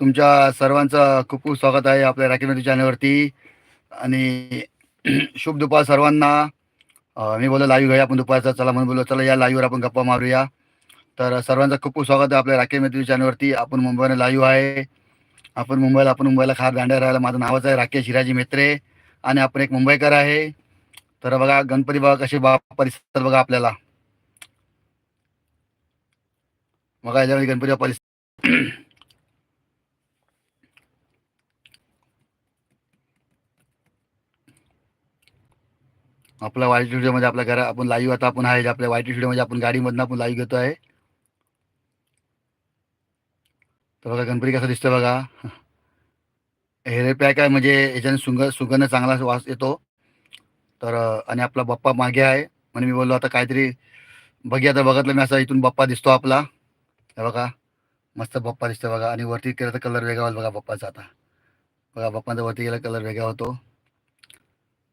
तुमच्या सर्वांचं खूप खूप स्वागत आहे आपल्या राखी नदी चॅनलवरती. आणि शुभ दुपार सर्वांना. मी बोललो लाईव्ह घ्या आपण दुपारचा. चला म्हणून बोललो चला या लाईव्हवर आपण गप्पा मारूया. तर सर्वांचं खूप खूप स्वागत आहे आपल्या राखी नदी चॅनलवरती. आपण मुंबईला लाईव्ह आहे. आपण मुंबईला आपण मुंबईला खार दांड्या राहायला. माझं नावच आहे राकेश शिराजी मेत्रे आणि आपण एक मुंबईकर आहे. तर बघा गणपती बाबा कसे बा परिसर बघा आपल्याला. बघा याच्यामध्ये गणपती बाबा परिसर. आपला वाईट स्टुडिओमध्ये आपल्या घरा आपण लाईव्ह आता आपण आहे आपल्या वाईट स्टुडिओमध्ये आपण गाडीमधनं आपण लाईव्ह घेतो आहे. तर बघा गणपती कसा दिसतोय बघा. हेरे पॅक आहे म्हणजे याच्याने सुंग सुगंध चांगला वास येतो. तर आणि आपला बाप्पा मागे आहे. म्हणून मी बोललो आता काहीतरी बघूया. आता बघितलं मी असं इथून बाप्पा दिसतो आपला. हे बघा मस्त बाप्पा दिसतो बघा. आणि वरती केलं तर कलर वेगळा होईल बघा बाप्पाचा आता. बघा बाप्पाचा वरती गेला कलर वेगळा होतो.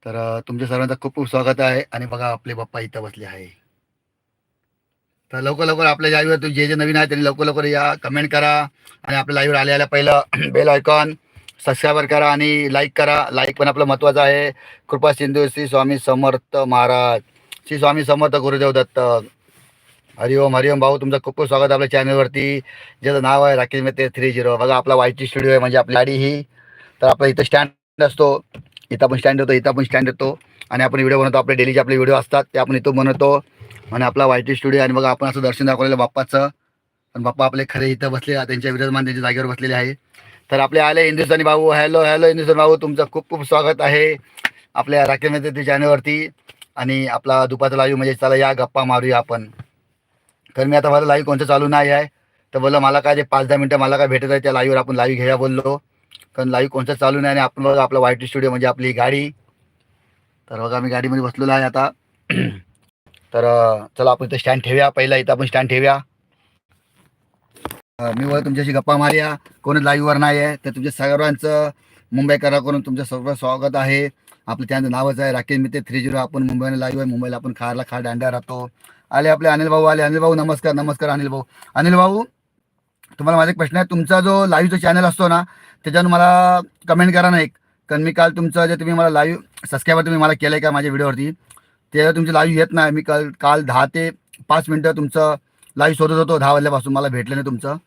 तर तुमच्या सर्वांचं खूप खूप स्वागत आहे आणि बघा आपले बाप्पा इथं बसले आहे. तर लवकर लवकर आपल्या लाईव्हवर जे जे नवीन आहे त्यांनी लवकर लवकर या कमेंट करा आणि आपल्या लाईव्हवर आल्या आल्या पहिलं बेल आयकॉन सबस्क्राईबर करा आणि लाईक करा. लाईक पण आपलं महत्त्वाचं आहे. कृपा सिंधू श्री स्वामी समर्थ महाराज. श्री स्वामी समर्थ गुरुदेव दत्त. हरिओम हरिओम भाऊ तुमचं खूप खूप स्वागत आपल्या चॅनलवरती ज्याचं नाव आहे राकेश मेहते थ्री झिरो. बघा आपला वायची स्टुडिओ आहे म्हणजे आपली गाडी ही. तर आपला इथं स्टँड असतो. इथं आपण स्टँड होतो इथं आपण स्टँड होतो आणि आपण व्हिडिओ बनवतो आपले डेलीचे आपले व्हिडिओ असतात ते आपण इथं बनवतो. आणि आपला वायटी स्टुडिओ आणि बघा आपण असं दर्शन दाखवलेलं बाप्पाचं. पण बाप्पा आपले खरे इथं बसले त्यांच्या विराजमान त्यांच्या जागेवर बसलेले आहे. तर आपले आले हिंदुस्थानी भाऊ. हॅलो हॅलो हिंदुस्थानी भाऊ. तुमचं खूप खूप स्वागत आहे आपल्या राकेश मेहते चॅनलवरती आणि आपला दुपारचा लाईव्ह म्हणजे चला या गप्पा मारूया आपण. तर मी आता मला लाईव्ह कोणतं चालू नाही आहे. तर बोललं मला काय ते पाच दहा मिनटं मला काय भेटत आहे त्या लाईव्हवर आपण लाईव्ह घ्या बोललो. कारण लाईव्ह कोणतं चालू नाही आणि आपण बघा आपलं वाय टी स्टुडिओ म्हणजे आपली गाडी. तर बघा मी गाडीमध्ये बसलेलो आहे आता. तर चला आपण इथं स्टँड ठेवूया. पहिला इथं आपण स्टँड ठेवूया. मी वर तुमच्याशी गप्पा मारूया. कोणी लाईव्हवर नाही आहे तर तुमच्या सर्वांचं मुंबईकराकडून तुमचं सर्व स्वागत आहे. आपलं त्यांचं नावच आहे राकेश मित्र थ्री झिरो आपण मुंबईला लाईव्ह आहे. मुंबईला आपण खारला खार दांड्या राहतो. आले आपले अनिल भाऊ आले. अनिल भाऊ नमस्कार नमस्कार अनिल भाऊ. अनिल भाऊ तुम्हाला माझा एक प्रश्न आहे. तुमचा जो लाईव्हचा चॅनल असतो ना त्याच्यावर मला कमेंट करा ना एक. कारण मी काल तुमचं जे तुम्ही मला लाईव्ह सबस्क्राईबर तुम्ही मला केलं आहे का माझ्या व्हिडिओवरती ते तुमची लाईव्ह येत नाही. मी काल काल दहा ते पाच मिनटं तुमचं लाईव्ह शोधत होतो. दहा वाजल्यापासून मला भेटलं नाही तुमचं.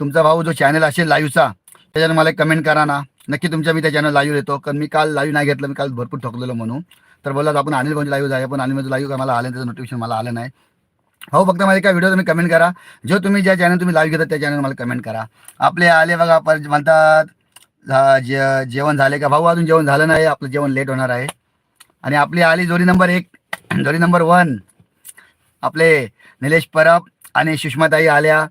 तुमचा भाऊ जो चॅनल असेल लाईव्हचा त्याच्यावर मला एक कमेंट करा ना. नक्की तुमच्या मी त्या चॅनल लाईव्ह येतो. कारण मी काल लाईव्ह नाही घेतलं. मी काल भरपूर ठोकलेलो म्हणून. तर बोलला आपण अनिल भाऊची लाईव्ह जाय पण अनिल भाऊचं लाईव्ह मला आलं नाही, त्याचं नोटिफिकेशन मला आलं नाही. हो फक्त माझे काय व्हिडिओ तुम्ही कमेंट करा. जो तुम्ही ज्या चॅनल तुम्ही लाईव्ह घेता त्या चॅनल मला कमेंट करा. आपले आले बघा पर म्हणतात जे जेवण झाले का? भाऊ अजून जेवण झालं नाही आपलं जेवण लेट होणार आहे. आणि आपली आली जोडी नंबर एक जोडी नंबर वन आपले निलेश परब आणि सुषमाताई आल्या.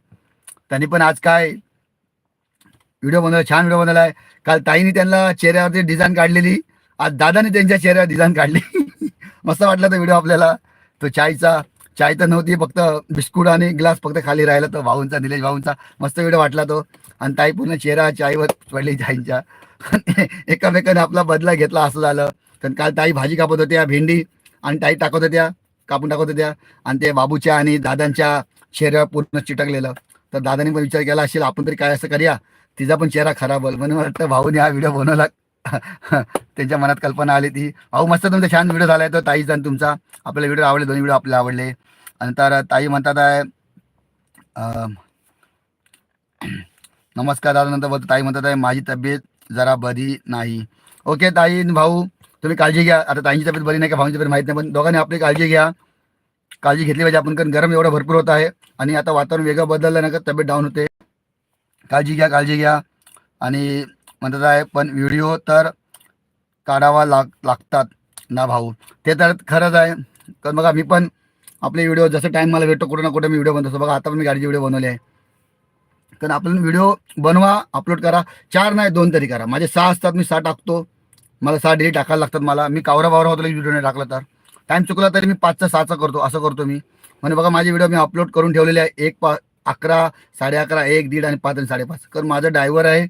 त्यांनी पण आज काय व्हिडिओ बनवला छान व्हिडिओ बनवला आहे. काल ताईने त्यांना चेहऱ्यावरती डिझाईन काढलेली. आज दादाने त्यांच्या चेहऱ्यावर डिझाईन काढली. मस्त वाटला तो व्हिडिओ आपल्याला. तो चायचा. चाय तर नव्हती फक्त बिस्कुट आणि ग्लास फक्त खाली राहिला तो भाऊंचा निलेश भाऊंचा. मस्त व्हिडिओ वाटला तो. आणि ताई पूर्ण चेहरा चायवर पडली चायच्या एकामेकाने आपला बदला घेतला असं झालं. कारण काल ताई भाजी कापत होत्या भेंडी आणि ताई टाकत होत्या कापून टाकत होत्या. आणि ते बाबूच्या आणि दादांच्या चेहऱ्यावर पूर्ण चिटकलेलं. तर दादाने पण विचार केला असेल आपण तरी काय असं करूया? तिचा पण चेहरा खराब होईल. म्हणून वाटतं भाऊने हा व्हिडिओ बनवला. त्यांच्या मनात कल्पना आली ती. भाऊ मस्त तुमचा छान व्हिडिओ झाला आहे तो ताईचा आणि तुमचा. आपल्याला व्हिडिओ आवडले दोन्ही व्हिडिओ आपल्याला आवडले. नंतर ताई म्हणतात आहे नमस्कार दादा नंतर बोलतो ताई म्हणतात आहे माझी तब्येत जरा बरी नाही. ओके ताई भाऊ तुम्ही काळजी घ्या. आता ताईंची तब्येत बरी नाही का भाऊंची तब्येत माहीत नाही पण दोघांनी आपली काळजी घ्या. काळजी घेतली पाहिजे आपण कारण गरम एवढं भरपूर होत आहे आणि आता वातावरण वेगळं बदललं नाही का तब्येत डाऊन होते. काळजी घ्या काळजी घ्या. आणि म्हणतात आहे पण व्हिडिओ तर काढावा लाग लागतात ना भाऊ. ते तर खरंच आहे. कारण बघा मी पण आपले व्हिडिओ जसं टाईम मला भेटतो कुठं ना कुठं मी व्हिडिओ बनवतो. बघा आता पण मी गाडीचे व्हिडिओ बनवले आहे. कारण आपण व्हिडिओ बनवा अपलोड करा. चार नाही दोन तरी करा. माझे सहा असतात मी सहा टाकतो. मला सहा डेली टाकायला लागतात मला. मी कावरा बावरा होतो व्हिडिओ नाही टाकला तर. टाईम चुकला तरी मी पाचचा सहाचा करतो असं करतो मी. म्हणजे बघा माझे व्हिडिओ मी अपलोड करून ठेवलेले आहे. एक पा अकरा साडे अकरा एक दीड आणि पाच आणि साडेपाच. कारण माझं ड्रायव्हर आहे.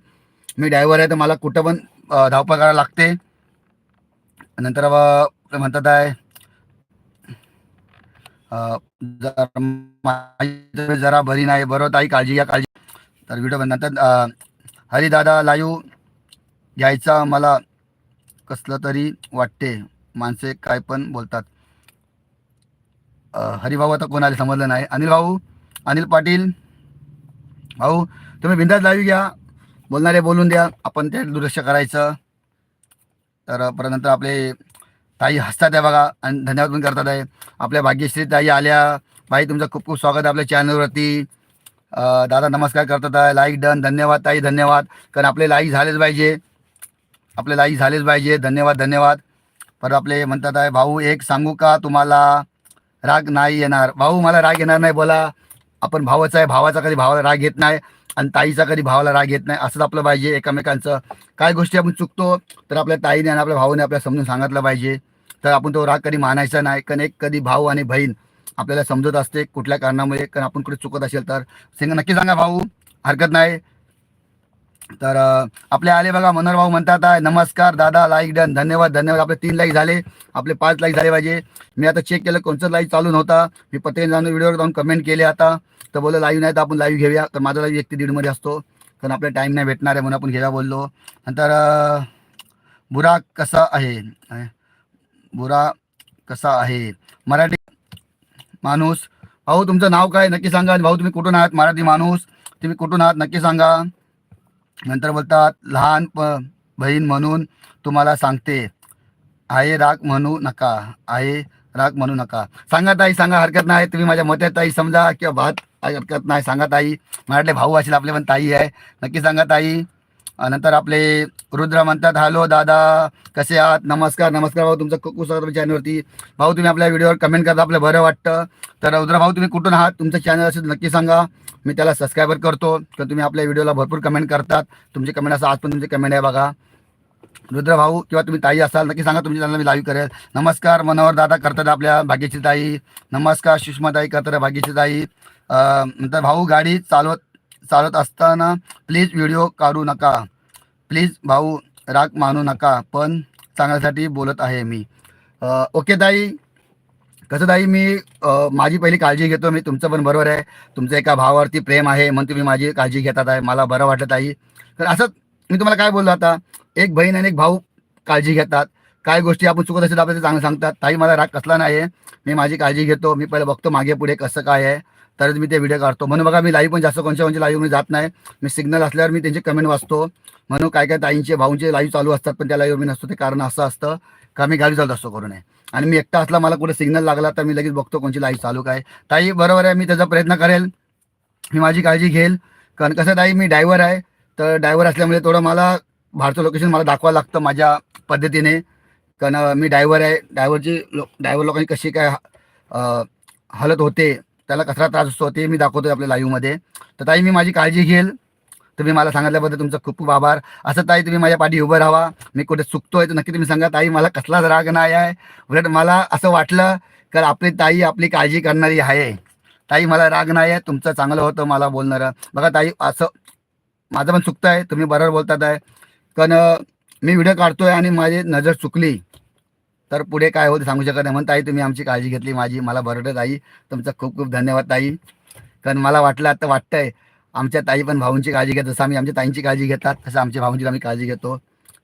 मी ड्रायव्हर आहे तर मला कुठं पण धावपळ करायला लागते. नंतर म्हणतात आहे जर जरा बरी नाही बरोबर ताई काळजी घ्या काळजी तर व्हिडिओ नंतर हरिदादा लाईव्ह घ्यायचा मला कसलं तरी वाटते. माणसे काय पण बोलतात. हरिभाऊ आता कोणाला समजलं नाही. अनिल भाऊ अनिल पाटील. भाऊ तुम्ही बिंदास लाईव्ह घ्या. बोलणारे बोलून द्या. आपण ते दुरुस्त करायचं. तर परत नंतर आपले ताई हसतात आहे बघा आणि धन्यवाद पण करतात आहे. आपल्या भाग्यश्री ताई आल्या. बाई तुमचं खूप खूप स्वागत आहे आपल्या चॅनलवरती दादा नमस्कार करतात आहे. लाईक डन धन्यवाद ताई धन्यवाद. कारण आपले लाईक झालेच पाहिजे. आपले लाईक झालेच पाहिजे. धन्यवाद धन्यवाद. परत आपले म्हणतात आहे भाऊ एक सांगू का तुम्हाला? राग नाही येणार. भाऊ मला राग येणार नाही बोला. आपण भावाचा आहे. भावाचा कधी भावाला राग येत नाही. आणि ताईचा कधी भावाला राग येत नाही असंच आपलं पाहिजे एकमेकांचं. काय गोष्टी आपण चुकतो तर आपल्या ताईने आणि आपल्या भावाने आपल्याला समजून सांगितलं पाहिजे. तर आपण तो राग कधी मानायचा नाही कारण एक कधी भाऊ आणि बहीण आपल्याला समजत असते कुठल्या कारणामुळे कारण आपण कुठे चुकत असेल तर. सिंग नक्की सांगा भाऊ हरकत नाही. तर आपले आले बघा मनोहर भाऊ म्हणतात आहे नमस्कार दादा लाईक डन धन्यवाद धन्यवाद आपले तीन लाईक झाले आपले पाच लाईक झाले पाहिजे. मी आता चेक केलं कोणचं लाईक चालू नव्हता मी पत्रिकेने जाऊन व्हिडिओवर जाऊन कमेंट केले आता तर बोललं लाईव्ह नाही तर आपण लाईव्ह घेऊया. तर माझा लाईव्ह एक ते दीडमध्ये असतो कारण आपला टाईम नाही भेटणार आहे म्हणून आपण घ्यायला बोललो. नंतर बुरा कसा आहे? बुरा कसा आहे? मराठी माणूस. भाऊ तुमचं नाव काय? नक्की सांगा. भाऊ तुम्ही कुठून आहात? मराठी माणूस. तुम्ही कुठून आहात? नक्की सांगा. नंतर बोलतात लहान प बहीण म्हणून तुम्हाला सांगते. आहे राग म्हणू नका. आहे राग म्हणू नका. सांगा ताई सांगा हरकत नाही. तुम्ही माझ्या मते ताई समजा किंवा भात हरकत नाही. सांगा ताई. मराठले भाऊ असेल आपले पण ताई आहे. नक्की सांगा ताई. नंतर आपले रुद्र म्हणतात हॅलो दादा कसे आहात? नमस्कार नमस्कार भाऊ तुमचं खूप खूप स्वागत चॅनलवरती. भाऊ तुम्ही आपल्या व्हिडिओवर कमेंट करता आपलं बरं वाटतं. तर रुद्र भाऊ तुम्ही कुठून आहात? तुमचं चॅनल असेल नक्की सांगा. मी त्याला सबस्क्रायबर करतो. तर तुम्ही आपल्या व्हिडिओला भरपूर कमेंट करतात. तुमचे कमेंट असं आज पण तुमचे कमेंट आहे बघा. रुद्र भाऊ किंवा तुम्ही ताई असाल नक्की सांगा तुमच्या चॅनल मी लाईव्ह करेल. नमस्कार मनोहर दादा करतात आपल्या भाग्यची ताई. नमस्कार सुषमा ताई करतात भाग्यची ताई. नंतर भाऊ गाडी चालवत चालत असताना प्लीज व्हिडिओ काढू नका. प्लीज भाऊ राग मानू नका पण चांगल्यासाठी बोलत आहे मी. ओके ताई. कसं ताई मी माझी पहिली काळजी घेतो मी तुमचं पण बरोबर आहे. तुमचं एका भावावरती प्रेम आहे म्हणून तुम्ही माझी काळजी घेतात आहे. मला बरं वाटत ताई. तर असंच मी तुम्हाला काय बोललो आता? एक बहीण आणि एक भाऊ काळजी घेतात. काय गोष्टी आपण चुकत असेल आपल्याला चांगलं सांगतात. ताई मला राग कसला नाही आहे मी माझी काळजी घेतो. मी पहिलं बघतो मागे पुढे कसं काय आहे. तरच मी ते व्हिडिओ काढतो. म्हणून बघा मी लाईव्ह पण जास्त कोणत्या कोणच्या लाईव्ह मी जात नाही. मी सिग्नल असल्यावर मी त्यांचे कमेंट वाचतो. म्हणून काय काय ताईंचे भाऊंचे लाईव्ह चालू असतात पण त्या लाईव्ह मी नसतो. ते कारण असं असतं का मी गाडी चालत असतो करून आणि मी एकटा असला मला कुठे सिग्नल लागला तर मी लगेच बघतो कोणची लाईव्ह चालू काय. ताई बरोबर आहे मी त्याचा प्रयत्न करेल. मी माझी काळजी घेईल. कारण कसं ताई मी ड्रायव्हर आहे. तर ड्रायव्हर असल्यामुळे थोडं मला भारतीय लोकेशन मला दाखवावं लागतं माझ्या पद्धतीने. कारण मी ड्रायव्हर आहे. ड्रायव्हरची लो ड्रायव्हर लोकांनी कशी काय अं, हालत होते त्याला कसला त्रास असतो ते मी दाखवतो आपल्या लाईव्हमध्ये तर ताई मी माझी काळजी घेईल. तुम्ही मला सांगितल्याबद्दल तुमचं खूप खूप आभार. असं ताई तुम्ही माझ्या पाठी उभं राहा. मी कुठे चुकतोय तर नक्की तुम्ही सांगा. ताई मला कसलाच राग नाही आहे. उलट मला असं वाटलं तर आपली ताई आपली काळजी करणारी आहे. ताई मला राग नाही आहे. तुमचं चांगलं होतं मला बोलणारं. बघा ताई असं माझं पण चुकतं आहे तुम्ही बरोबर बोलतात आहे कारण मी व्हिडिओ काढतोय आणि माझी नजर चुकली. तर पुढे काय होतं सांगू शकत नाही. म्हणून ताई तुम्ही आमची काळजी घेतली माझी मला बरं ताई तुमचं खूप खूप धन्यवाद ताई. कारण मला वाटलं आता वाटतंय आमच्या ताई पण भाऊंची काळजी घेत जसं आम्ही आमच्या ताईंची काळजी घेतात तसं आमच्या भाऊंची आम्ही काळजी घेतो.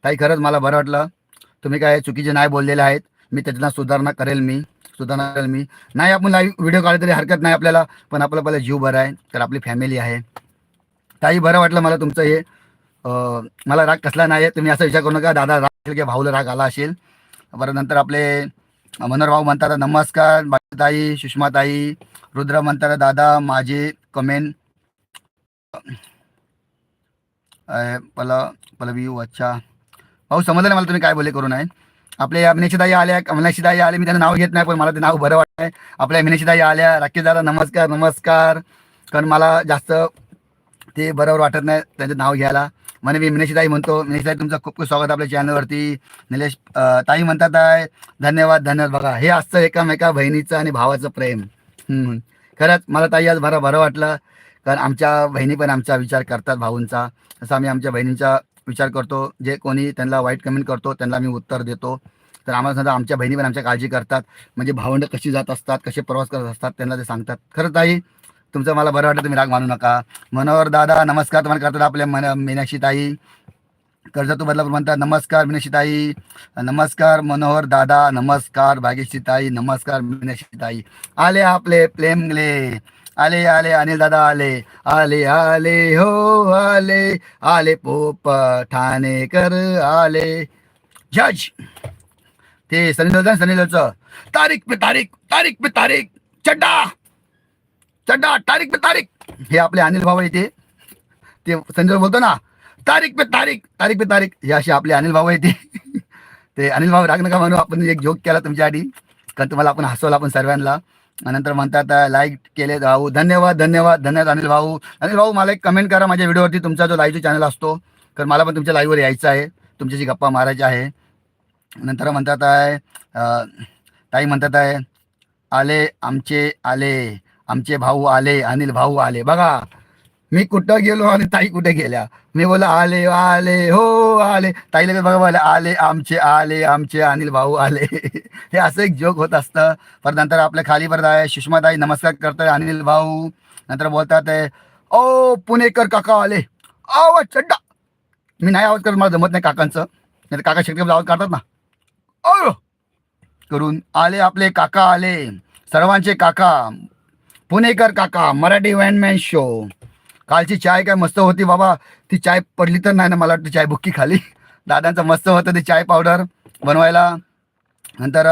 ताई खरंच मला बरं वाटलं. तुम्ही काय चुकीचे नाही बोललेले आहेत मी त्याच्यानं सुधारणा करेल मी सुधारणा करेल मी. नाही आपण लाईव्ह व्हिडिओ काढले तरी हरकत नाही आपल्याला पण आपलं पहिलं जीव बरं आहे तर आपली फॅमिली आहे. ताई बरं वाटलं मला तुमचं हे मला राग कसला नाही आहे. तुम्ही असा विचार करू नका दादा राग असेल किंवा भाऊला राग आला असेल परत नंतर आपले मनोहरभाऊ म्हणतात नमस्कार ताई सुषमाताई. रुद्र म्हणतात दादा माझे कमेंट पल पलवी अच्छा भाऊ समजलं नाही मला तुम्ही काय बोले करू नये आपल्या मीनाक्षीताई आल्या मीनाक्षीताई आले मी त्यांना नाव घेत नाही पण मला ते नाव बरं वाटतंय. आपल्या मीनाक्षीताई आल्या राकेश दादा नमस्कार नमस्कार. कारण मला जास्त ते बरोबर वाटत नाही त्यांचं नाव घ्यायला. म्हणे मी मिनेशताई म्हणतो. मिनेशताई तुमचं खूप खूप स्वागत आपल्या चॅनलवरती निलेश ताई म्हणतात आहे धन्यवाद धन्यवाद. बघा हे असतं एकामेका बहिणीचं आणि भावाचं प्रेम. खरंच मला ताई आज बरं बरं वाटलं. कारण आमच्या बहिणी पण आमचा विचार करतात भाऊंचा. असं आम्ही आमच्या बहिणींचा विचार करतो. जे कोणी त्यांना वाईट कमेंट करतो त्यांना मी उत्तर देतो. तर आम्हाला समजा आमच्या बहिणी पण आमच्या काळजी करतात. म्हणजे भावंड कशी जात असतात कसे प्रवास करत असतात त्यांना ते सांगतात. खरं ताई तुमचं मला बरं वाटतं तुम्ही राग मानू नका. मनोहर दादा नमस्कार तुम्हाला करतात आपल्या मन मीनाक्षी ताई कर्जतू बदलापूर म्हणतात नमस्कार मीनाक्षी ताई नमस्कार मनोहर दादा नमस्कार भाग्यश्री ताई नमस्कार मीनाक्षी ताई आले आपले प्लेमले आले आले अनिल दादा आले. आले आले हो आले. आले पोप ठाणेकर आले. जज. ते सनी सनी तारीख पे तारीख तारीख पे तारीख. चड्डा. चड्डा तारीख पे तारीख. हे आपले अनिल भाऊ येते ते संजय बोलतो ना तारीख पे तारीख तारीख पे तारीख. हे असे आपले अनिल भाऊ येते ते अनिल भाऊ राग नका म्हणू आपण एक जोक केला तुमच्यासाठी कारण तुम्हाला आपण हसवलं आपण सर्वांना. नंतर म्हणतात लाईक केले भाऊ. धन्यवाद धन्यवाद धन्यवाद अनिल भाऊ. अनिल भाऊ मला एक कमेंट करा माझ्या व्हिडिओवरती तुमचा जो लाईव्हचा चॅनल असतो कारण मला पण तुमच्या लाईव्हवर यायचं आहे. तुमच्याशी गप्पा मारायच्या आहे. नंतर म्हणतात आहे ताई म्हणतात आहे आले आमचे आले. आमचे भाऊ आले अनिल भाऊ आले. बघा मी कुठं गेलो आणि ताई कुठे गेल्या? मी बोला आले आले हो आले. ताई लगेच बघा बोला आले आमचे आले आमचे अनिल भाऊ आले. हे असं एक जोक होत असतं. परत नंतर आपल्या खाली परत आहे सुषमाताई नमस्कार करतोय अनिल भाऊ. नंतर बोलतात आहे, ओ पुणेकर काका आले. आवाज चड्डा मी नाही आवाज करत मला जमत नाही काकांचं. नाही काका शेतकरी आवाज काढतात ना. ओ करून आले आपले काका आले. सर्वांचे काका. पुणेकर काका मराठी वॅनमॅन शो. कालची चाय काय मस्त होती बाबा. ती चाय पडली तर नाही ना मला वाटतं चाय बुक्की खाली. दादांचं मस्त होतं ते चाय पावडर बनवायला. नंतर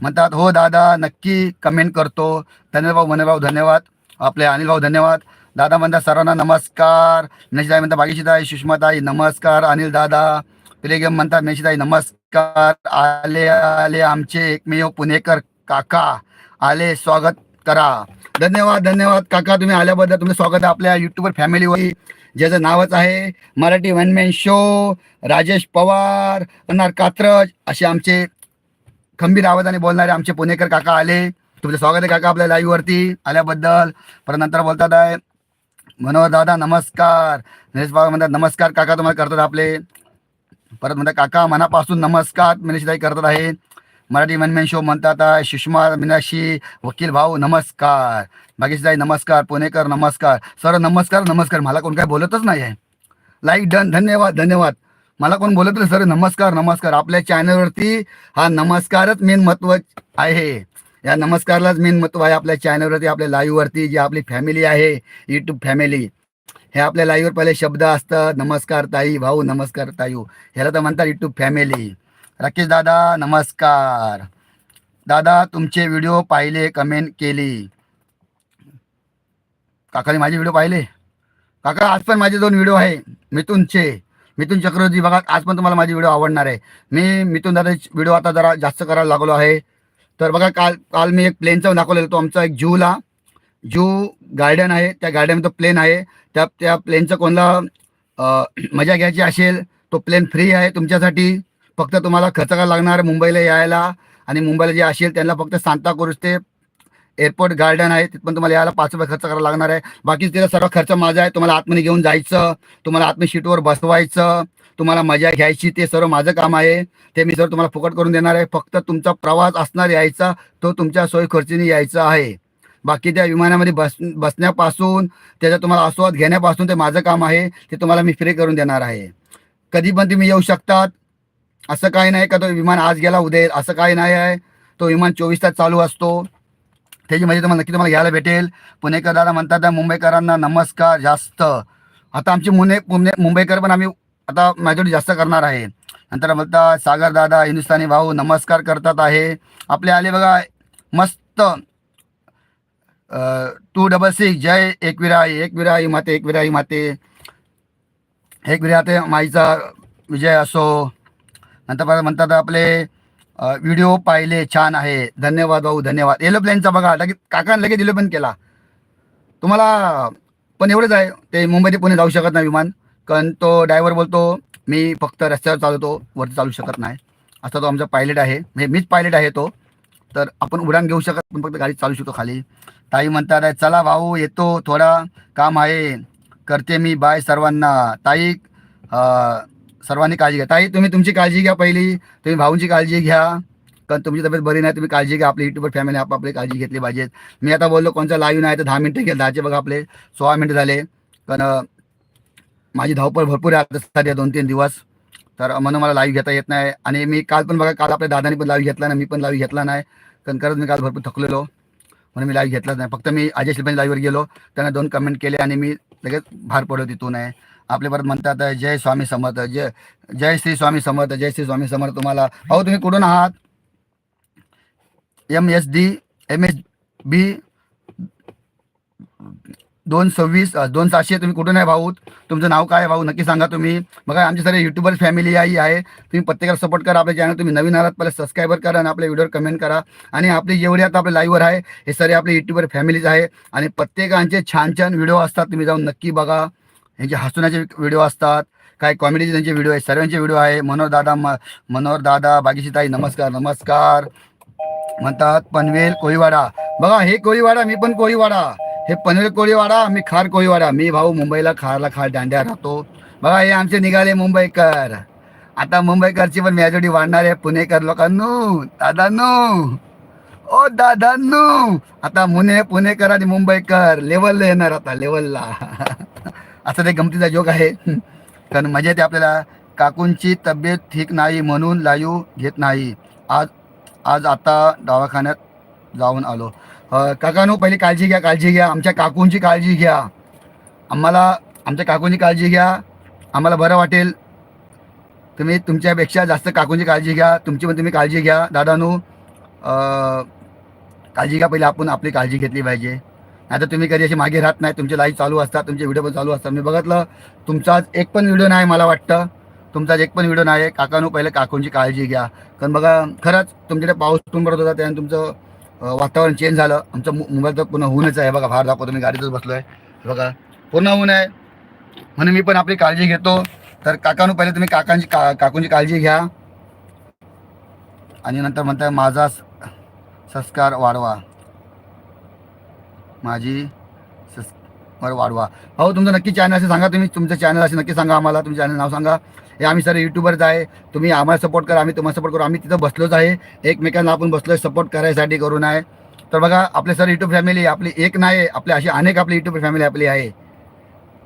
म्हणतात हो दादा नक्की कमेंट करतो. धन्यभाऊ भाऊ धन्यवाद. आपले अनिल भाऊ धन्यवाद. दादा म्हणतात सर्वांना नमस्कार. नशिताई म्हणतात बागीशीताई सुषमाताई नमस्कार. अनिल दादा. पिलेगम म्हणतात मेशीताई नमस्कार. आले आले आमचे एकमेव पुणेकर काका. आले स्वागत करा. धन्यवाद धन्यवाद. काका तुम्ही आल्याबद्दल तुमचं स्वागत आहे आपल्या युट्यूबर फॅमिलीवर ज्याचं नावच आहे Marathi one man show Rajesh Pawar अनार कात्रज असे आमचे खंबीर आवाजाने बोलणारे आमचे पुणेकर काका आले. तुमचं स्वागत आहे काका आपल्या लाईव्हवरती आल्याबद्दल. परत नंतर बोलतात आहे मनोहर दादा नमस्कार. नरेश बाबा म्हणतात नमस्कार काका तुम्हाला करतात आपले. परत म्हणतात काका मनापासून नमस्कार. मिनाक्षीताई करतात आहे. मराठी मनमेन शो म्हणतात सुषमा मीनाक्षी वकील भाऊ नमस्कार. भाग्यश्रीताई नमस्कार. पुणेकर नमस्कार. सर नमस्कार नमस्कार. मला कोण काय बोलतच नाही आहे लाईक डन धन्यवाद धन्यवाद. मला कोण बोलत नाही सर नमस्कार नमस्कार. आपल्या चॅनलवरती हा नमस्कारच मेन महत्त्व आहे. या नमस्कारलाच मेन महत्त्व आहे आपल्या चॅनलवरती आपल्या लाईव्हवरती जी आपली फॅमिली आहे यूट्यूब फॅमिली हे आपल्या लाईव्हवर पहिले शब्द असतात नमस्कार ताई भाऊ नमस्कार ताई. ह्याला तर म्हणतात यूट्यूब फॅमिली राकेश दादा नमस्कार. दादा तुमचे व्हिडिओ पाहिले कमेंट केली. काकाने माझे व्हिडिओ पाहिले? काका आज पण माझे दोन व्हिडिओ आहे. मिथुनचे. मिथुन चक्रवर्ती बघा आज पण तुम्हाला माझे व्हिडिओ आवडणार आहे. मी मिथुन दादा व्हिडिओ आता जरा जास्त करायला लागलो आहे. तर बघा काल काल मी एक प्लेनचा दाखवलेला तो आमचा एक जूला. जू गार्डन आहे. त्या गार्डनमध्ये तो प्लेन आहे. त्या त्या प्लेनचं कोणाला मजा घ्यायची असेल तो प्लेन फ्री आहे तुमच्यासाठी. फक्त तुम्हाला खर्च करायला लागणार आहे मुंबईला यायला. आणि मुंबईला जे असेल त्यांना फक्त सांता क्रूज ते एअरपोर्ट गार्डन आहे तिथं पण तुम्हाला यायला पाच रुपये खर्च करायला लागणार आहे. बाकी तिथं सर्व खर्च माझा आहे तुम्हाला आतमध्ये घेऊन जायचं तुम्हाला आतमध्ये शीटवर बसवायचं तुम्हाला मजा घ्यायची ते सर्व माझं काम आहे. ते मी सर्व तुम्हाला फुकट करून देणार आहे. फक्त तुमचा प्रवास असणार यायचा तो तुमच्या सोय खर्चीने यायचा आहे. बाकी त्या विमानामध्ये बस बसण्यापासून त्याचा तुम्हाला आस्वाद घेण्यापासून ते माझं काम आहे ते तुम्हाला मी फ्री करून देणार आहे. कधी पण तुम्ही येऊ शकतात. असं काही नाही का तो विमान आज गेला उद्या येईल असं काही नाही आहे. तो विमान चोवीस तास चालू असतो. त्याची त्याच्यामध्ये तुम्हाला नक्की तुम्हाला घ्यायला भेटेल. पुणेकर दादा म्हणतात मुंबईकरांना नमस्कार जास्त. आता आमचे मुने पुणे मुंबईकर पण आम्ही आता मॅजॉरिटी जास्त करणार आहे. नंतर बोलता सागर दादा हिंदुस्थानी भाऊ नमस्कार करतात आहे. आपले आले बघा मस्त. टू डबल सिक्स जय एकविरा एकविराई माते एकविराई माते. एकविरा माईचा विजय असो. नंतर परत म्हणतात आपले व्हिडिओ पाहिले छान आहे धन्यवाद भाऊ धन्यवाद. एलोप्लेनचा बघा लगेच काकाने लगेच एरोप्लेन केला. तुम्हाला पण एवढंच आहे ते मुंबई ते पुणे जाऊ शकत नाही विमान. कारण तो ड्रायव्हर बोलतो मी फक्त रस्त्यावर चालवतो वरती चालू शकत नाही. असा तो आमचा पायलट आहे. म्हणजे मीच पायलट आहे तो. तर आपण उडान घेऊ शकत पण फक्त गाडी चालू शकतो खाली. ताई म्हणतात चला भाऊ येतो थोडा काम आहे. करते मी बाय सर्वांना. ताई सर्वांनी काळजी घ्या. ताई तुम्ही तुमची काळजी घ्या पहिली. तुम्ही भाऊंची काळजी घ्या. कारण तुमची तब्येत बरी नाही तुम्ही काळजी घ्या. आपली युट्यूबर फॅमिली आपापली काळजी घेतली पाहिजेत मी आता बोललो कोणचा लाईव्ह नाही तर दहा मिनटं गेले. दहाचे बघा आपले. सोळा मिनटं झाले. कारण माझी धावपळ भरपूर आहे आता दोन तीन दिवस. तर म्हणून मला लाईव्ह घेता येत नाही. आणि मी काल पण बघा काल आपल्या दादाने पण लाईव्ह घेतला नाही. मी पण लाईव्ह घेतला नाही. कारण खरंच मी काल भरपूर थकलेलो. म्हणून मी लाईव्ह घेतलाच नाही. फक्त मी अजय शिल्पांनी लाईव्हवर गेलो. त्यांना दोन कमेंट केले आणि मी लगेच बाहेर पडलो तिथून. आहे आपले परत म्हणतात जय स्वामी समर्थ जय जय श्री स्वामी समर्थ जय श्री स्वामी समर्थ तुम्हाला. भाऊ तुम्ही कुठून आहात? M S D M S B दोन सव्वीस दोन सातशे तुम्ही कुठून आहे भाऊ तुमचं नाव काय आहे भाऊ? नक्की सांगा तुम्ही. बघा आमची सगळे युट्यूबर फॅमिली आई आहे. तुम्ही प्रत्येकाला सपोर्ट करा आपल्या चॅनल तुम्ही नवीन आलात पहिले सबस्क्राईबर करा आणि आपल्या व्हिडिओवर कमेंट करा. आणि आपले जेवढे आता आपल्या लाईव्हवर आहे हे सगळे आपले युट्यूबर फॅमिलीज आहे. आणि प्रत्येकांचे छान छान व्हिडिओ असतात तुम्ही जाऊन नक्की बघा. यांचे हसण्याचे व्हिडिओ असतात. काय कॉमेडीचे त्यांचे व्हिडिओ आहे सर्वांचे व्हिडिओ आहे. मनोहर दादा म मनोहर दादा बागीशीताई नमस्कार नमस्कार. म्हणतात पनवेल कोळीवाडा. बघा हे कोळीवाडा मी पण कोळीवाडा. हे पनवेल कोळीवाडा मी खार कोळीवाडा. मी भाऊ मुंबईला खारला खार दांड्या राहतो. बघा हे आमचे निघाले मुंबईकर. आता मुंबईकरची पण मेजॉरिटी वाढणार आहे पुणेकर लोकांनो. दादांनो ओ दादांनो आता मुने पुणेकर आणि मुंबईकर लेवलला येणार आता लेवलला असं ते गमतीचा जोक आहे. कारण मजा येते आपल्याला. काकूंची तब्येत ठीक नाही म्हणून लाईव घेत नाही. आज आज आता दवाखान्यात जाऊन आलो. अ, पहिली काळजी घ्या काळजी घ्या. आमच्या काकूंची काळजी घ्या. आम्हाला आमच्या काकूंची काळजी घ्या. आम्हाला बरं वाटेल. तुम्ही तुमच्यापेक्षा जास्त काकूंची काळजी घ्या. तुमची पण तुम्ही काळजी घ्या. दादानू काळजी घ्या. पहिले आपण आपली काळजी घेतली पाहिजे. आता तुम्ही कधी असे मागे राहत नाही तुमचे लाईव्ह चालू असतात तुमचे व्हिडिओ पण चालू असतात. मी बघितलं तुमचा आज एक पण व्हिडिओ नाही मला वाटतं. तुमचा एक पण व्हिडिओ नाही. काकानू पहिले काकूंची काळजी घ्या. कारण बघा खरंच तुमच्याकडे पाऊस पण पडत होता त्याने तुमचं वातावरण चेंज झालं. आमचं मुंबईत तर पूर्ण होऊनच आहे. बघा बाहेर दाखवतो मी गाडीतच बसलो आहे बघा पूर्ण ऊन आहे. म्हणून मी पण आपली काळजी घेतो. तर काकांनो पहिले तुम्ही काकांची का काकूंची काळजी घ्या. आणि नंतर म्हणताय माझा स- संस्कार वाढवा. माझी सबस्क्राईबर वाढवा. भाऊ तुमचं नक्की चॅनल असे सांगा तुम्ही. तुमचं चॅनल असे नक्की सांगा आम्हाला. तुमचं चॅनल नाव सांगा. हे आम्ही सर युट्यूबरच आहे. तुम्ही आम्हाला सपोर्ट करा. आम्ही तुम्हाला सपोर्ट करू. आम्ही तिथं बसलोच आहे. एकमेकांना आपण बसलो सपोर्ट करायसाठी करून आहे. तर बघा आपले सर युट्यूब फॅमिली आपली एक नाही आपली अशी अनेक आपली युट्यूब फॅमिली आपली आहे.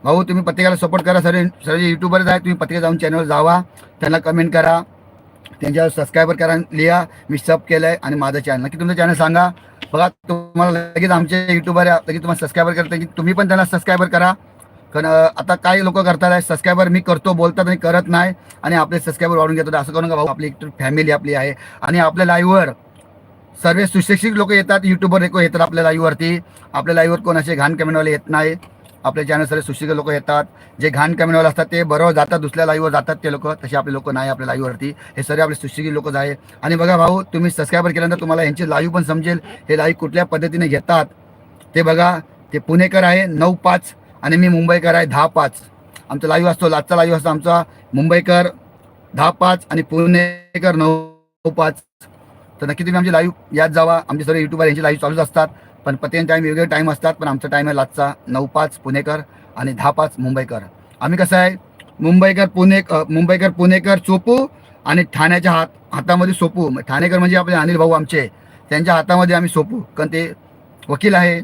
भाऊ तुम्ही प्रत्येकाला सपोर्ट करा. सर सर युट्यूबरच आहे तुम्ही प्रत्येक जाऊन चॅनलवर जावा. त्यांना कमेंट करा. त्यांच्यावर सबस्क्राईबर करा. लिहा. मी सब केलं आहे आणि माझं चॅनल नक्की तुमचं चॅनल सांगा. बघा तुम्हाला लगेच आमचे युट्यूबर आहे लगेच तुम्हाला सबस्क्रायबर करता की तुम्ही पण त्यांना सबस्क्रायबर करा. कारण आता काही लोक करतात आहे सबस्क्रायबर मी करतो बोलतात आणि करत नाही. आणि आपले सबस्क्रायबर वाढून घेतात. असं करून का भाऊ आपली फॅमिली आपली आहे. आणि आपल्या लाईव्हवर सर्व सुशिक्षित लोक येतात युट्यूबर लोक येतात आपल्या लाईव्हवरती आपल्या लाईव्हवर कोण असे घाण कमेंटवाले येत नाही. आपल्या चॅनल सर्व सुशिक्षित लोक येतात. जे घाण कमेंटवाले असतात ते बरोबर जातात दुसऱ्या लाईव्हवर जातात ते लोक. तसे आपले लोक नाही आपल्या लाईव्हवरती हे सर्व आपले सुशिक्षित लोकच आहे. आणि बघा भाऊ तुम्ही सबस्क्रायबर केल्यानंतर तुम्हाला यांची लाईव्ह पण समजेल. हे लाईव्ह कुठल्या पद्धतीने घेतात? ते बघा ते पुणेकर आहे नऊ पाच. आणि मी मुंबईकर आहे दहा पाच. आमचा लाईव्ह असतो आजचा लाईव्ह असतो आमचा. मुंबईकर दहा पाच. आणि पुणेकर नऊ पाच. तर नक्की तुम्ही आमची लाईव्ह यात जावा. आमचे सर्व युट्यूबर यांची लाईव्ह चालूच असतात. पण पतींच्या टाईम वेगवेगळे टाईम असतात पण आमचा टाईम आहे लाचचा नऊ पाच पुणेकर आणि दहा पाच मुंबईकर. आम्ही कसं आहे मुंबईकर पुणे मुंबईकर पुणेकर चोपू आणि ठाण्याच्या हात हातामध्ये सोपू. मग ठाणेकर म्हणजे आपले अनिल भाऊ आमचे. त्यांच्या हातामध्ये आम्ही सोपू. कारण ते वकील आहे.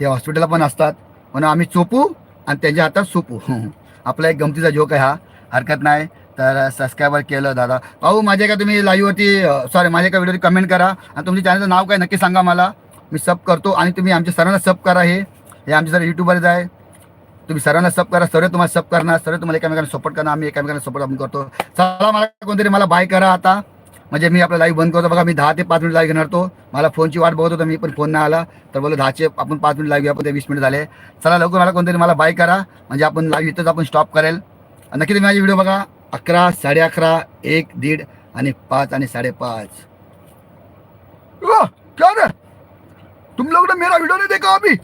ते हॉस्पिटलला पण असतात. म्हणून आम्ही चोपू आणि त्यांच्या हातात सोपू. आपला एक गमतीचा जोक आहे हा. हरकत नाही. तर सबस्क्रायबर केलं दादा. भाऊ माझ्या का तुम्ही लाईव्हवरती सॉरी माझ्या का व्हिडिओवरती कमेंट करा. आणि तुमच्या चॅनलचं नाव काय नक्की सांगा मला. मी सब करतो आणि तुम्ही आमच्या सरांना सब करा हे. हे आमचे सर युट्यूबर्स आहे तुम्ही सरांना सब करा सर्व तुम्हाला सब करणार सर्व तुम्हाला एकामेकांना सपोर्ट करणार आम्ही एकामेकांना सपोर्ट आपण करतो. चला मला कोणतरी मला बाय करा आता. म्हणजे मी आपला लाईव्ह बंद करतो. बघा मी दहा ते पाच मिनिट लाईव्ह घेणार तो मला फोनची वाट बघत होतो मी पण फोन नाही आला. तर बोललो दहाचे आपण पाच मिनिट लाईव्ह घेऊ आपण ते वीस मिनिट झाले. चला लवकर मला कोणतरी मला बाय करा. म्हणजे आपण लाईव्ह इथंच आपण स्टॉप करेल. नक्की तुम्ही माझी व्हिडिओ बघा. अकरा साडे अकरा एक दीड आणि पाच आणि साडेपाच ओह, क्या तुम लोग ने मेरा वीडियो नहीं देखा अभी?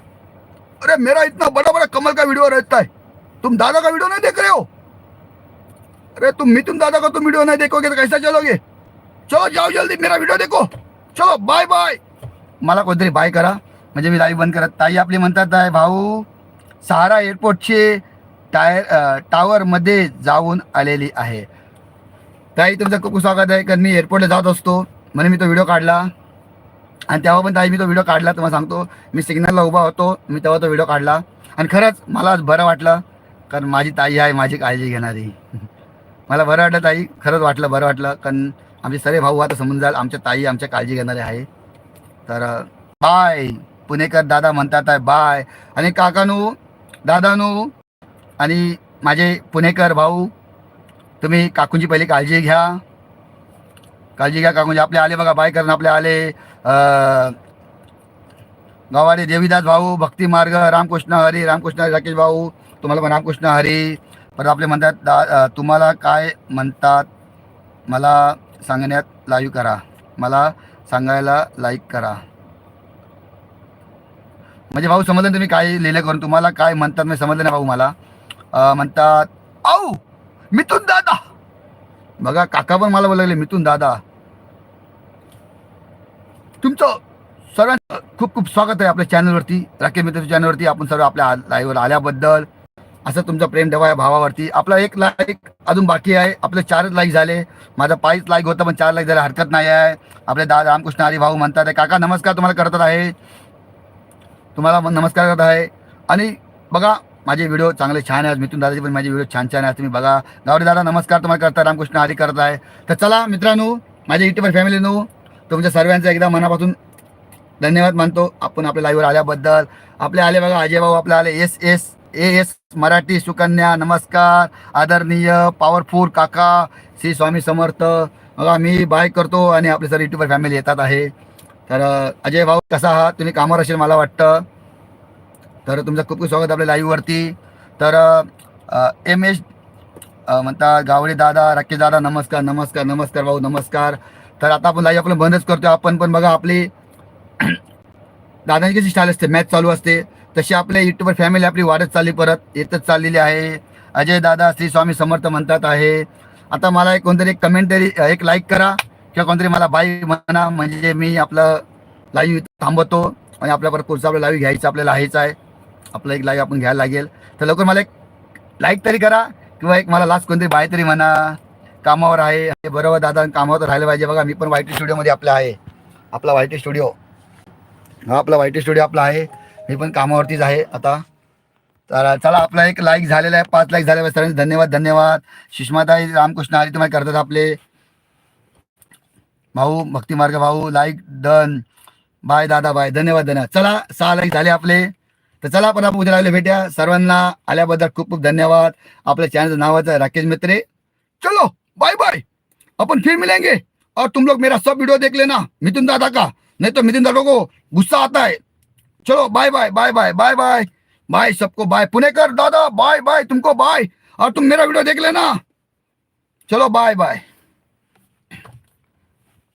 अरे मेरा इतना बड़ा बड़ा कमल का वीडियो रहता है। तुम दादा का वीडियो नहीं देख रहे हो? अरे तुम मिथुन दादा का तुम वीडियो नहीं देखोगे तो कैसा चलोगे? चलो जाओ जल्दी मेरा वीडियो देखो। चलो बाय बाय मला कोणतरी बाय करा। म्हणजे मी लाईव्ह बंद करत ताई आपली म्हणतात आहे भाऊ सहारा एअरपोर्टचे टायर टावरमध्ये जाऊन आलेली आहे. ताई तुमचं खूप स्वागत आहे कारण मी एअरपोर्टला जात असतो. म्हणून मी तो व्हिडिओ काढला. आणि तेव्हा पण ताई मी तो व्हिडिओ काढला तुम्हाला सांगतो मी सिग्नलला उभा होतो मी तेव्हा तो व्हिडिओ काढला. आणि खरंच मला आज बरं वाटलं कारण माझी ताई आहे माझी काळजी घेणारी. मला बरं वाटलं ताई खरंच वाटलं बरं वाटलं कारण आमचे सरे भाऊ आता समजून जाल आमच्या ताई आमच्या काळजी घेणारे आहे. तर बाय पुणेकर दादा म्हणतात आहे बाय आणि काकानू दादानू आणि माझे पुणेकर भाऊ तुम्ही काकूंची पहिली काळजी घ्या. काळजी घ्या काकूंची. आपले आले बघा बाय करून आपले आले. गवाडे देवीदास भाऊ भक्ती मार्ग रामकृष्ण हरी रामकृष्ण हरी राकेश भाऊ तुम्हाला पण रामकृष्ण हरी. परत आपले म्हणतात दा तुम्हाला काय म्हणतात मला सांगण्यात लाईव्ह करा. मला सांगायला लाईक करा. म्हणजे भाऊ समजलं ना तुम्ही काय लिहिलं करून? तुम्हाला काय म्हणतात मी समजलं नाही भाऊ मला? म्हणतात औ मिथून दादा. बघा काका पण मला बोलायले मिथून दादा. तुमचं सर्वांचं खूप खूप स्वागत आहे आपल्या चॅनलवरती राकेश मित्र चॅनलवरती आपण सर्व आपल्या लाईव्हवर आल्याबद्दल. असं तुमचं प्रेम ठेवा या भावावरती. आपला एक लाईक अजून बाकी आहे. आपले चारच लाईक झाले. माझं पाच लाईक होतं पण चार लाईक झाले हरकत नाही आहे. आपले दा रामकृष्ण हरी भाऊ म्हणतात आहे, काका नमस्कार तुम्हाला करत आहे. तुम्हाला नमस्कार करत आहे. आणि बघा माझे व्हिडिओ चांगले छान आहेत. मिथून दादाचे पण माझे व्हिडिओ छान छान आहेत. तुम्ही बघा. गावडे दादा नमस्कार तुम्हाला करता रामकृष्ण हरी करत आहे. तर चला मित्रांनो माझ्या युट्यूबर फॅमिलीनो तुमच्या सर्वांचं एकदा मनापासून धन्यवाद मानतो. आपण आपल्या लाईव्हवर आल्याबद्दल. आपले आले बघा अजय भाऊ आपले आले. S S A S Marathi Sukanya नमस्कार. आदरणीय पॉवरफुल काका श्री स्वामी समर्थ. बघा मी बाय करतो आणि आपले सर युट्यूबर फॅमिली येतात आहे. तर अजय भाऊ कसा आहात? तुम्ही कामावर असेल मला वाटतं. तर तुमचं खूप खूप स्वागत आपल्या लाईव्हवरती तर एम एस म्हणता गावडे दादा राकेश दादा नमस्कार नमस्कार नमस्कार भाऊ नमस्कार. तर आता आपण लाईव्ह आपलं बंदच करतो आपण पण बघा आपली दादांची कशी स्टाईल असते? मॅच चालू असते. तशी आपल्या युट्यूबर फॅमिली आपली वाढत चालली परत. येतच चाललेली आहे. अजय दादा श्री स्वामी समर्थ म्हणतात आहे. आता मला एक कोणतरी एक कमेंट तरी एक लाईक करा किंवा कोणतरी मला बाई म्हणा. म्हणजे मी आपलं लाईव्ह थांबवतो. आणि आपल्याबरोबर पुढचं आपलं लाईव्ह घ्यायचं आपल्याला आहेच आहे. आपलं एक लाईव्ह आपण घ्यायला लागेल. तर लवकर मला एक लाईक तरी करा किंवा एक मला लास्ट कोणतरी बाय तरी म्हणा. कामावर आहे. हे बरोबर दादा कामावर राहिलं पाहिजे. बघा मी पण वाय टी स्टुडिओमध्ये आपला आहे. आपला वाय टी स्टुडिओ हा आपला वाय टी स्टुडिओ आपला आहे. मी पण कामावरतीच आहे आता. तर चला आपला एक लाईक झालेला आहे. पाच लाईक झाले सरांचे धन्यवाद धन्यवाद. सुषमाताई रामकृष्ण आली तुम्हाला करतात आपले. भाऊ भक्तिमार्ग भाऊ लाईक डन बाय दादा बाय धन्यवाद धन्यवाद. चला सहा लाईक झाले आपले. तर चला आपण आपण उद्या लागले भेट्या. सर्वांना आल्याबद्दल खूप खूप धन्यवाद. आपल्या चॅनलचं नावाचं आहे राकेश मित्रे. चलो! Bye bye. अपन फिर मिलेंगे और तुम लोग मेरा सब वीडियो देख लेना मिथुन दादा का? नहीं तो मिथुन दादा को गुस्सा आता है. चलो bye bye bye bye bye bye. Bye सबको बाय. पुणेकर दादा बाय बाय तुमको बाय. और तुम मेरा वीडियो देख लेना. चलो बाय बाय.